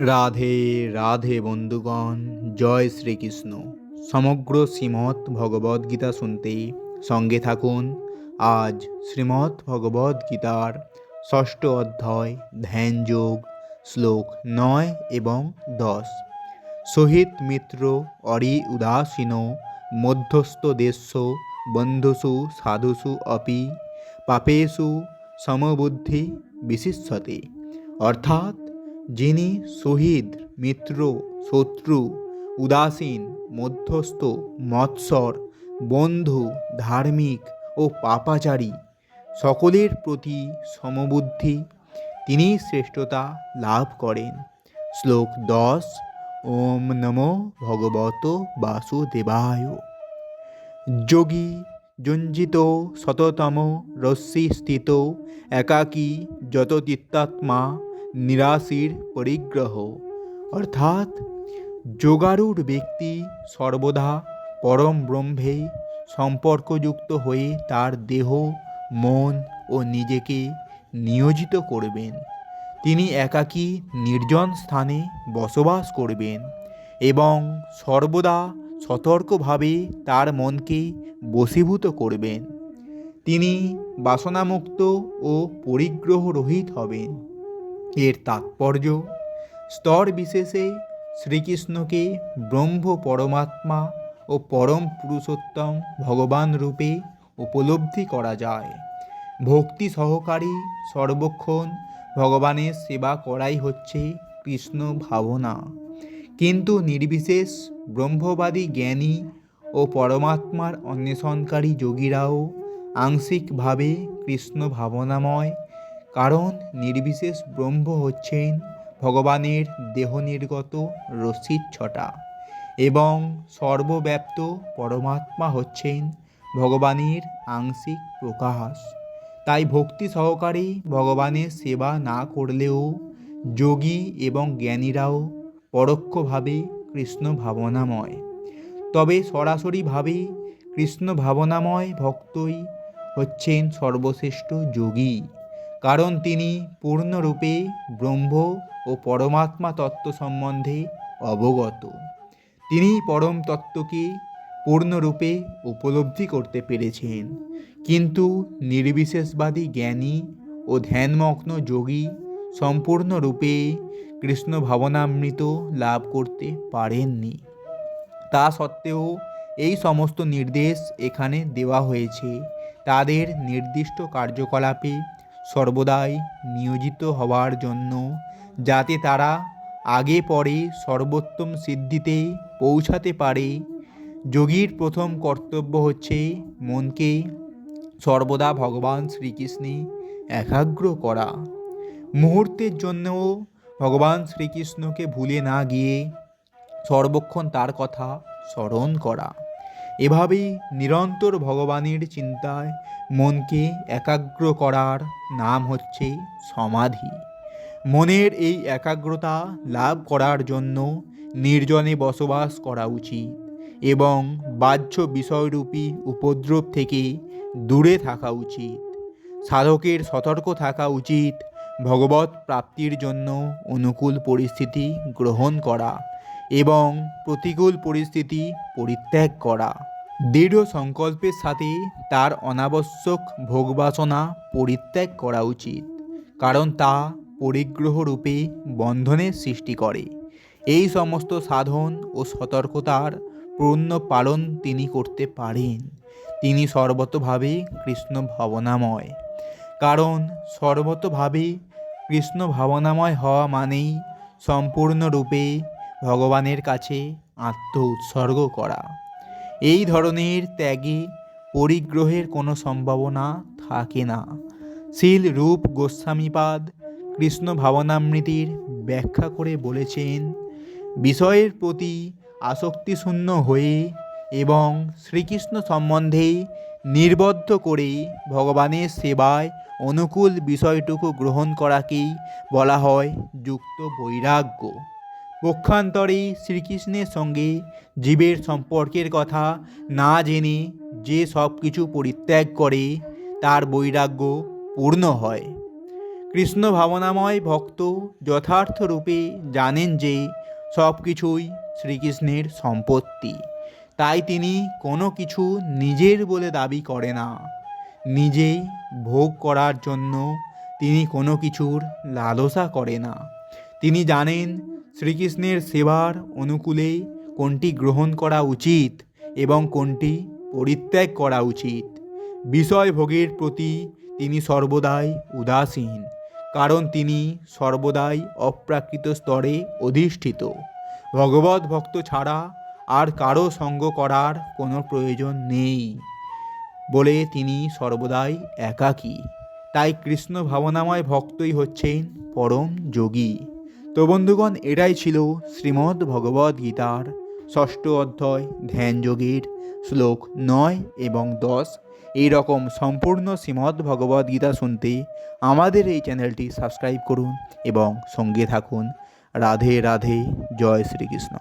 রাধে রাধে বন্ধুগণ, জয় শ্রীকৃষ্ণ। সমগ্র শ্রীমৎ ভগবদ গীতা শুনতে সঙ্গে থাকুন। আজ শ্রীমৎ ভগবদ গীতার ষষ্ঠ অধ্যায়, ধ্যান যোগ, শ্লোক নয় এবং দশ। সহিত মিত্র, অরি, উদাসীন, মধ্যস্থ দেশ্য বন্ধুষু সাধুষু অপি পাপেষু সমবুদ্ধি বিশিষ্যতে। অর্থাৎ যিনি শহীদ, মিত্র, শত্রু, উদাসীন, মধ্যস্থ, মৎসর, বন্ধু, ধার্মিক ও পাপাচারী, সকলের প্রতি সমবুদ্ধি, তিনি শ্রেষ্ঠতা লাভ করেন। শ্লোক দশ, ওম নমো ভগবত বাসুদেবায়। যোগী যঞ্জিত শততম রশ্মি স্থিত একাকী যত চিত্তাত্মা নিরাশির পরিগ্রহ। অর্থাৎ, যোগারূঢ় ব্যক্তি সর্বদা পরম ব্রহ্মে সম্পর্কযুক্ত হয়ে তার দেহ, মন ও নিজেকে নিয়োজিত করবেন। তিনি একাকী নির্জন স্থানে বসবাস করবেন এবং সর্বদা সতর্কভাবে তার মনকে বশীভূত করবেন। তিনি বাসনামুক্ত ও পরিগ্রহ রহিত হবেন। এর তাৎপর্য। স্তর বিশেষে শ্রীকৃষ্ণকে ব্রহ্ম পরমাত্মা ও পরম পুরুষোত্তম ভগবান রূপে উপলব্ধি করা যায়। ভক্তি সহকারী সর্বক্ষণ ভগবানের সেবা করাই হচ্ছে কৃষ্ণ ভাবনা। কিন্তু নির্বিশেষ ব্রহ্মবাদী জ্ঞানী ও পরমাত্মার অন্বেষণকারী যোগীরাও আংশিকভাবে কৃষ্ণ ভাবনাময় কারণ নির্বিশেষ ব্রহ্ম হচ্ছেন ভগবানের দেহ নির্গত রশ্মির ছটা এবং সর্বব্যাপ্ত পরমাত্মা হচ্ছেন ভগবানের আংশিক প্রকাশ। তাই ভক্তি সহকারে ভগবানের সেবা না করলেও যোগী এবং জ্ঞানীরাও পরোক্ষভাবে কৃষ্ণ ভাবনাময়। তবে সরাসরিভাবে কৃষ্ণ ভাবনাময় ভক্তই হচ্ছেন সর্বশ্রেষ্ঠ যোগী। কারণ তিনি পূর্ণরূপে ব্রহ্ম ও পরমাত্মা তত্ত্ব সম্বন্ধে অবগত। তিনি পরম তত্ত্বকে পূর্ণরূপে উপলব্ধি করতে পেরেছেন। কিন্তু নির্বিশেষবাদী জ্ঞানী ও ধ্যানমগ্ন যোগী সম্পূর্ণরূপে কৃষ্ণ ভাবনামৃত লাভ করতে পারেননি। তা সত্ত্বেও এই সমস্ত নির্দেশ এখানে দেওয়া হয়েছে। তাদের নির্দিষ্ট কার্যকলাপে সর্বদাই নিয়োজিত হওয়ার জন্য, যাতে তারা আগে পরে সর্বোত্তম সিদ্ধিতে পৌঁছাতে পারে। যোগীর প্রথম কর্তব্য হচ্ছে মনকে সর্বদা ভগবান শ্রীকৃষ্ণে একাগ্র করা। মুহূর্তের জন্যও ভগবান শ্রীকৃষ্ণকে ভুলে না গিয়ে সর্বক্ষণ তার কথা স্মরণ করা। এভাবেই নিরন্তর ভগবানের চিন্তায় মনকে একাগ্র করার নাম হচ্ছে সমাধি। মনের এই একাগ্রতা লাভ করার জন্য নির্জনে বসবাস করা উচিত এবং বাহ্য বিষয়রূপী উপদ্রব থেকে দূরে থাকা উচিত। সাধকের সতর্ক থাকা উচিত, ভগবত প্রাপ্তির জন্য অনুকূল পরিস্থিতি গ্রহণ করা। এবং প্রতিকূল পরিস্থিতি পরিত্যাগ করা। দৃঢ় সংকল্পের সাথে তার অনাবশ্যক ভোগবাসনা পরিত্যাগ করা উচিত, কারণ তা পরিগ্রহ রূপে বন্ধনের সৃষ্টি করে। এই সমস্ত সাধন ও সতর্কতার পূর্ণ পালন তিনি করতে পারেন। তিনি সর্বতভাবে কৃষ্ণ ভাবনাময়। কারণ সর্বতভাবে কৃষ্ণ ভাবনাময় হওয়া মানেই সম্পূর্ণরূপে ভগবানের কাছে আত্ম উৎসর্গ করা। এই ধরনের ত্যাগে পরিগ্রহের কোনো সম্ভাবনা থাকে না। শিল রূপ গোস্বামীপাদ কৃষ্ণ ভাবনামৃতির ব্যাখ্যা করে বলেছেন, বিষয়ের প্রতি আসক্তিশূন্য হয়ে এবং শ্রীকৃষ্ণ সম্বন্ধে নির্বদ্ধ করে ভগবানের সেবায় অনুকূল বিষয়টুকু গ্রহণ করাকেই বলা হয় যুক্ত বৈরাগ্য। পক্ষান্তরে শ্রীকৃষ্ণের সঙ্গে জীবের সম্পর্কের কথা না জেনে যে সব কিছু পরিত্যাগ করে, তার বৈরাগ্য পূর্ণ হয়। কৃষ্ণ ভাবনাময় ভক্ত যথার্থ রূপে জানেন যে সব কিছুই শ্রীকৃষ্ণের সম্পত্তি। তাই তিনি কোনো কিছু নিজের বলে দাবি করে না। নিজেই ভোগ করার জন্য তিনি কোনো কিছুর লালসা করে না। তিনি জানেন শ্রীকৃষ্ণের সেবার অনুকূলে কোনটি গ্রহণ করা উচিত এবং কোনটি পরিত্যাগ করা উচিত। বিষয় ভোগের প্রতি তিনি সর্বদাই উদাসীন, কারণ তিনি সর্বদাই অপ্রাকৃত স্তরে অধিষ্ঠিত। ভগবত ভক্ত ছাড়া আর কারও সঙ্গ করার কোনো প্রয়োজন নেই বলে তিনি সর্বদাই একাকী। তাই কৃষ্ণ ভাবনাময় ভক্তই হচ্ছেন পরম যোগী। তো বন্ধুগণ, এটাই ছিল শ্রীমদ্ ভগবদ গীতার ষষ্ঠ অধ্যায়, ধ্যান যোগীর শ্লোক নয় এবং দশ। এই রকম সম্পূর্ণ শ্রীমদ্ ভগবদ গীতা শুনতে আমাদের এই চ্যানেলটি সাবস্ক্রাইব করুন এবং সঙ্গে থাকুন। রাধে রাধে, জয় শ্রীকৃষ্ণ।